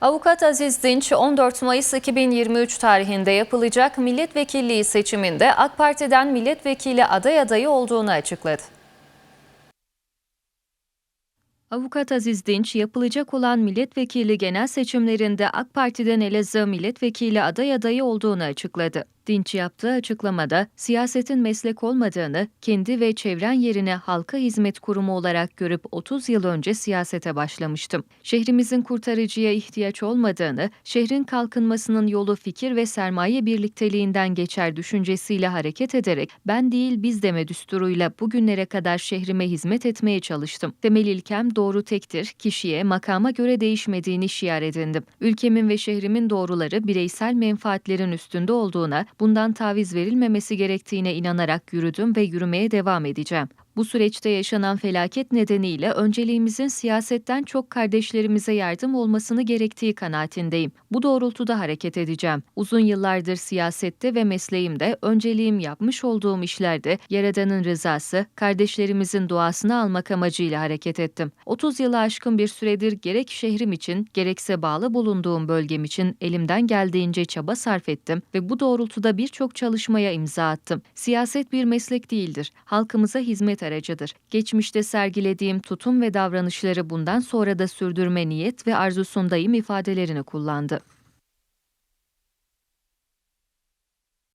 Avukat Aziz Dinç 14 Mayıs 2023 tarihinde yapılacak milletvekilliği seçiminde AK Parti'den milletvekili aday adayı olduğunu açıkladı. Avukat Aziz Dinç, yapılacak olan milletvekili genel seçimlerinde AK Parti'den Elazığ milletvekili aday adayı olduğunu açıkladı. Dinç yaptığı açıklamada siyasetin meslek olmadığını, kendi ve çevren yerine halka hizmet kurumu olarak görüp 30 yıl önce siyasete başlamıştım. Şehrimizin kurtarıcıya ihtiyaç olmadığını, şehrin kalkınmasının yolu fikir ve sermaye birlikteliğinden geçer düşüncesiyle hareket ederek ben değil biz deme düsturuyla bugünlere kadar şehrime hizmet etmeye çalıştım. Temel ilkem doğru tektir, kişiye, makama göre değişmediğini şiar edindim. Ülkemin ve şehrimin doğruları bireysel menfaatlerin üstünde olduğuna, bundan taviz verilmemesi gerektiğine inanarak yürüdüm ve yürümeye devam edeceğim. Bu süreçte yaşanan felaket nedeniyle önceliğimizin siyasetten çok kardeşlerimize yardım olmasını gerektiği kanaatindeyim. Bu doğrultuda hareket edeceğim. Uzun yıllardır siyasette ve mesleğimde önceliğim yapmış olduğum işlerde Yaradan'ın rızası, kardeşlerimizin duasını almak amacıyla hareket ettim. 30 yılı aşkın bir süredir gerek şehrim için gerekse bağlı bulunduğum bölgem için elimden geldiğince çaba sarf ettim ve bu doğrultuda birçok çalışmaya imza attım. Siyaset bir meslek değildir. Halkımıza hizmet aracıdır. Geçmişte sergilediğim tutum ve davranışları bundan sonra da sürdürme niyet ve arzusundayım ifadelerini kullandı.